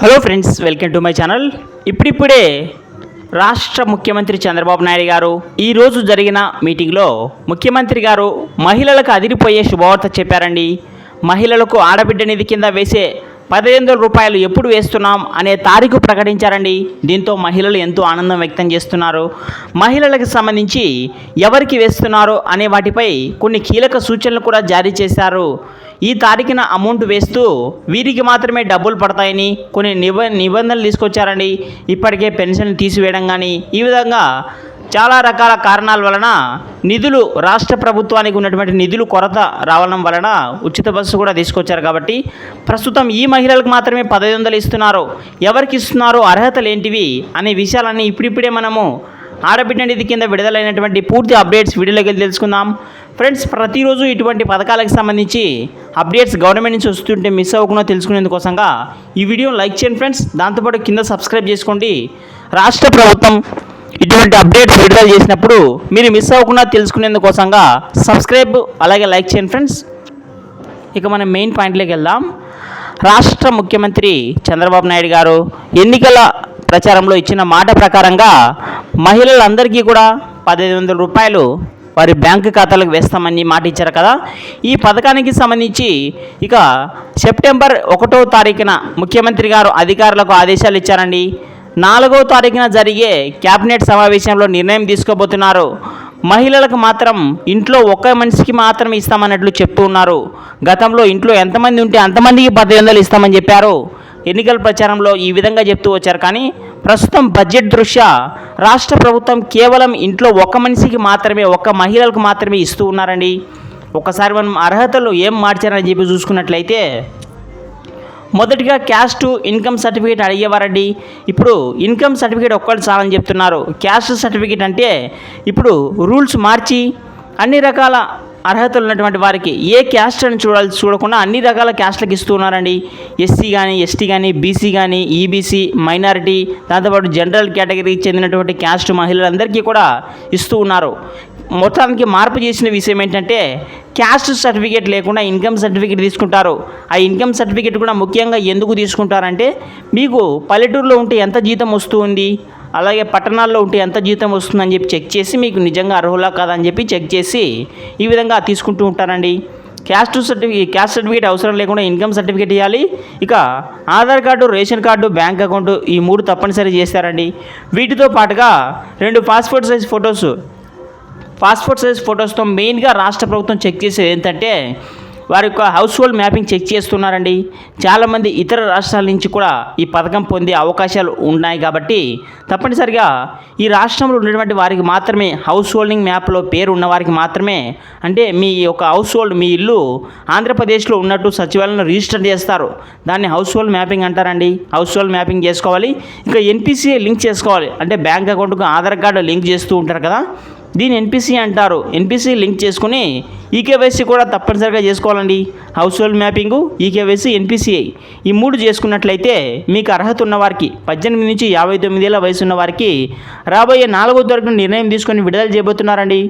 Hello friends welcome to my channel ఇప్పుడిప్పుడే రాష్ట్ర ముఖ్యమంత్రి చంద్రబాబు నాయుడు గారు ఈరోజు జరిగిన మీటింగ్లో ముఖ్యమంత్రి గారు మహిళలకు అదిరిపోయే శుభవార్త చెప్పారండి. మహిళలకు ఆడబిడ్డ నిధి కింద వేసే పదిహేను వందల రూపాయలు ఎప్పుడు వేస్తున్నాం అనే తారీఖు ప్రకటించారండి. దీంతో మహిళలు ఎంతో ఆనందం వ్యక్తం చేస్తున్నారు. మహిళలకు సంబంధించి ఎవరికి వేస్తున్నారు అనే వాటిపై కొన్ని కీలక సూచనలు కూడా జారీ చేశారు. ఈ తారీఖున అమౌంట్ వేస్తూ వీరికి మాత్రమే డబ్బులు పడతాయని కొన్ని నిబ నిబంధనలు తీసుకొచ్చారండి. ఇప్పటికే పెన్షన్ తీసివేయడం కానీ ఈ విధంగా చాలా రకాల కారణాల వలన నిధులు రాష్ట్ర ప్రభుత్వానికి ఉన్నటువంటి నిధులు కొరత రావడం వలన ఉచిత బస్సు కూడా తీసుకొచ్చారు కాబట్టి ప్రస్తుతం ఈ మహిళలకు మాత్రమే పదహైదు వందలు ఇస్తున్నారు. ఎవరికి ఇస్తున్నారు? అర్హతలు ఏంటివి? అనే విషయాలన్నీ ఇప్పుడిప్పుడే మనము ఆడబిడ్డ నిధి కింద విడుదలైనటువంటి పూర్తి అప్డేట్స్ వీడియోలోకి వెళ్ళి తెలుసుకుందాం. ఫ్రెండ్స్ ప్రతిరోజు ఇటువంటి పథకాలకు సంబంధించి అప్డేట్స్ గవర్నమెంట్ నుంచి వస్తుంటే మిస్ అవ్వకుండా తెలుసుకునేందుకోసంగా ఈ వీడియో లైక్ చేయండి ఫ్రెండ్స్. దాంతోపాటు కింద సబ్స్క్రైబ్ చేసుకోండి. రాష్ట్ర ప్రభుత్వం ఇటువంటి అప్డేట్స్ విడుదల చేసినప్పుడు మీరు మిస్ అవ్వకుండా తెలుసుకునేందుకోసంగా సబ్స్క్రైబ్ అలాగే లైక్ చేయండి ఫ్రెండ్స్ ఇక మనం మెయిన్ పాయింట్లోకి వెళ్దాం. రాష్ట్ర ముఖ్యమంత్రి చంద్రబాబు నాయుడు గారు ఎన్నికల ప్రచారంలో ఇచ్చిన మాట ప్రకారంగా మహిళలందరికీ కూడా పదిహేను వందల రూపాయలు వారి బ్యాంకు ఖాతాలకు వేస్తామని మాట ఇచ్చారు కదా. ఈ పథకానికి సంబంధించి ఇక సెప్టెంబర్ ఒకటో తారీఖున ముఖ్యమంత్రి గారు అధికారులకు ఆదేశాలు ఇచ్చారండి. నాలుగో తారీఖున జరిగే క్యాబినెట్ సమావేశంలో నిర్ణయం తీసుకోబోతున్నారు. మహిళలకు మాత్రం ఇంట్లో ఒక్క మనిషికి మాత్రం ఇస్తామన్నట్లు చెప్తూ ఉన్నారు. గతంలో ఇంట్లో ఎంతమంది ఉంటే అంతమందికి పద్దెనిమిది వందలు ఇస్తామని చెప్పారు. ఎన్నికల ప్రచారంలో ఈ విధంగా చెప్తూ వచ్చారు. కానీ ప్రస్తుతం బడ్జెట్ దృష్ట్యా రాష్ట్ర ప్రభుత్వం కేవలం ఇంట్లో ఒక్క మనిషికి మాత్రమే ఒక్క మహిళలకు మాత్రమే ఇస్తూ ఉన్నారండి. ఒకసారి మనం అర్హతలు ఏం మార్చారని చెప్పి చూసుకున్నట్లయితే మొదటిగా క్యాస్ట్ ఇన్కమ్ సర్టిఫికేట్ అడిగేవారండి. ఇప్పుడు ఇన్కమ్ సర్టిఫికేట్ ఒక్కటి చాలని చెప్తున్నారు. క్యాస్ట్ సర్టిఫికేట్ అంటే ఇప్పుడు రూల్స్ మార్చి అన్ని రకాల అర్హతలు ఉన్నటువంటి వారికి ఏ క్యాస్ట్ అని చూడాలి చూడకుండా అన్ని రకాల క్యాస్ట్లకు ఇస్తున్నారండి ఎస్సీ కానీ ఎస్టీ కానీ బీసీ కానీ ఈబీసీ మైనారిటీ దాంతోపాటు జనరల్ కేటగిరీకి చెందినటువంటి క్యాస్ట్ మహిళలందరికీ కూడా ఇస్తూ ఉన్నారు. మొత్తానికి మార్పు చేసిన విషయం ఏంటంటే క్యాస్ట్ సర్టిఫికేట్ లేకుండా ఇన్కమ్ సర్టిఫికేట్ తీసుకుంటారు. ఆ ఇన్కమ్ సర్టిఫికేట్ కూడా ముఖ్యంగా ఎందుకు తీసుకుంటారంటే మీకు పల్లెటూరులో ఉంటే ఎంత జీతం వస్తూ అలాగే పట్టణాల్లో ఉంటే ఎంత జీతం వస్తుందని చెప్పి చెక్ చేసి మీకు నిజంగా అర్హులా కాదని చెప్పి చెక్ చేసి ఈ విధంగా తీసుకుంటూ ఉంటారండి. క్యాస్ట్ సర్టిఫికేట్ క్యాస్ట్ సర్టిఫికేట్ అవసరం లేకుండా ఇన్కమ్ సర్టిఫికేట్ ఇవ్వాలి ఇక Aadhaar card ration card bank account ఈ మూడు తప్పనిసరి చేస్తారండి. వీటితో పాటుగా రెండు passport size photos passport size ఫొటోస్తో మెయిన్గా రాష్ట్ర ప్రభుత్వం చెక్ చేసేది ఏంటంటే వారి యొక్క హౌస్ హోల్డ్ మ్యాపింగ్ చెక్ చేస్తున్నారండి చాలామంది ఇతర రాష్ట్రాల నుంచి కూడా ఈ పథకం పొందే అవకాశాలు ఉన్నాయి కాబట్టి తప్పనిసరిగా ఈ రాష్ట్రంలో ఉన్నటువంటి వారికి మాత్రమే హౌస్ హోల్డింగ్ మ్యాప్లో పేరు ఉన్న వారికి మాత్రమే అంటే మీ యొక్క హౌస్ హోల్డ్ మీ ఇల్లు ఆంధ్రప్రదేశ్లో ఉన్నట్టు సచివాలయంలో రిజిస్టర్ చేస్తారు. దాన్ని హౌస్ హోల్డ్ మ్యాపింగ్ అంటారండి. హౌస్ హోల్డ్ మ్యాపింగ్ చేసుకోవాలి. ఇంకా ఎన్పిసిఏ లింక్ చేసుకోవాలి. అంటే బ్యాంక్ అకౌంట్కు ఆధార్ కార్డు లింక్ చేస్తూ ఉంటారు కదా. దీని ఎన్పిసి అంటారు. ఎన్పిసి లింక్ చేసుకుని ఈకేవైసీ కూడా తప్పనిసరిగా చేసుకోవాలండి. Household mapping eKYC NPCI ఈ మూడు చేసుకున్నట్లయితే మీకు అర్హత ఉన్న వారికి పద్దెనిమిది నుంచి యాభై తొమ్మిదేళ్ళ వయసు ఉన్న వారికి రాబోయే నాలుగో తరగతి నిర్ణయం తీసుకొని విడుదల చేయబోతున్నారండి.